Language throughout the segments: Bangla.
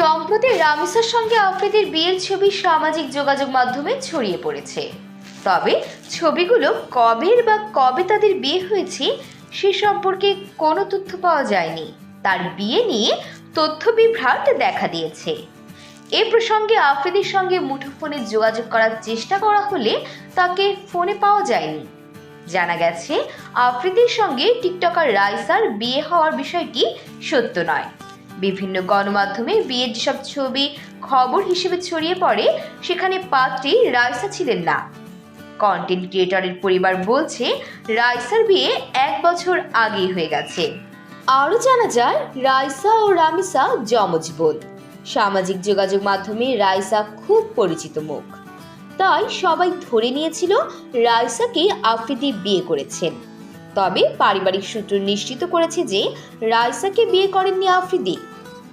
সম্প্রতি রামিসার সঙ্গে আফ্রিদির বিয়ের ছবি সামাজিক যোগাযোগ মাধ্যমে ছড়িয়ে পড়েছে। তবে ছবিগুলো কবের বা কবে তাদের বিয়ে হয়েছে, সে সম্পর্কে কোনো তথ্য পাওয়া যায়নি। তার বিয়ে নিয়ে তথ্য বিভ্রাট দেখা দিয়েছে। এ প্রসঙ্গে আফ্রিদির সঙ্গে মুঠোফোনে যোগাযোগ করার চেষ্টা করা হলে তাকে ফোনে পাওয়া যায়নি। জানা গেছে আফ্রিদির সঙ্গে টিকটকার রাইসার বিয়ে হওয়ার বিষয়টি সত্য নয়। বিভিন্ন গণমাধ্যমে বিয়ের যেসব ছবি, খবর হিসেবে ছড়িয়ে পড়ে, সেখানে পাত্রী রাইসা ছিলেন না। কন্টেন্ট ক্রিয়েটরের পরিবার বলছে রাইসার বিয়ে এক বছর আগেই হয়ে গেছে। আরও জানা যায় রাইসা ও রামিসা যমজ বোন সামাজিক যোগাযোগ মাধ্যমে রাইসা খুব পরিচিত মুখ। তাই সবাই ধরে নিয়েছিল রাইসাকে আফ্রিদি বিয়ে করেছেন। তবে পারিবারিক সূত্র নিশ্চিত করেছে যে রাইসাকে বিয়ে করেননি আফ্রিদি।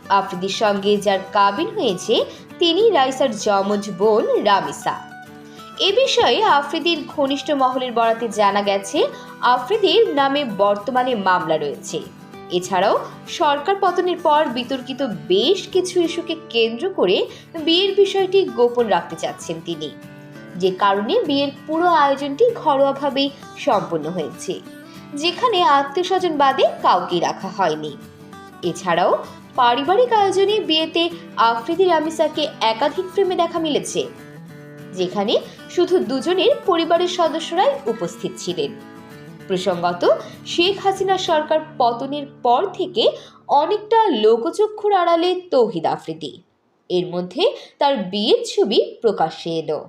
আফ্রিদির সঙ্গে যার কাবিন হয়েছে, তিনি রাইসার যমজ বোন রামিসা। এ বিষয়ে আফ্রিদির ঘনিষ্ঠ মহলের বরাতে জানা গেছে, আফ্রিদির নামে বর্তমানে মামলা রয়েছে। এছাড়াও সরকার পতনের পর বিতর্কিত বেশ কিছু ইস্যুকে কেন্দ্র করে বিয়ের বিষয়টি গোপন রাখতে চাচ্ছেন তিনি। যে কারণে বিয়ের পুরো আয়োজনটি ঘরোয়াভাবেই সম্পন্ন হয়েছে। যেখানে আত্মীয় স্বজন বাদে কাউকে রাখা হয়নি। এছাড়াও পারিবারিক আয়োজনে বিয়েতে আফ্রিদি রামিসাকে একাধিক প্রেমে দেখা মিলেছে, যেখানে শুধু দুজনের পরিবারের সদস্যরাই উপস্থিত ছিলেন। প্রসঙ্গত, শেখ হাসিনা সরকার পতনের পর থেকে অনেকটা লোকচক্ষুর আড়ালে তৌহিদ আফ্রিদি। এর মধ্যে তার বিয়ের ছবি প্রকাশ্যে এলো।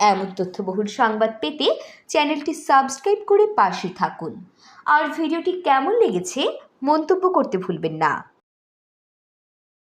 এমন তথ্যবহুল সংবাদ পেতে চ্যানেলটি সাবস্ক্রাইব করে পাশে থাকুন। আর ভিডিওটি কেমন লেগেছে মন্তব্য করতে ভুলবেন না।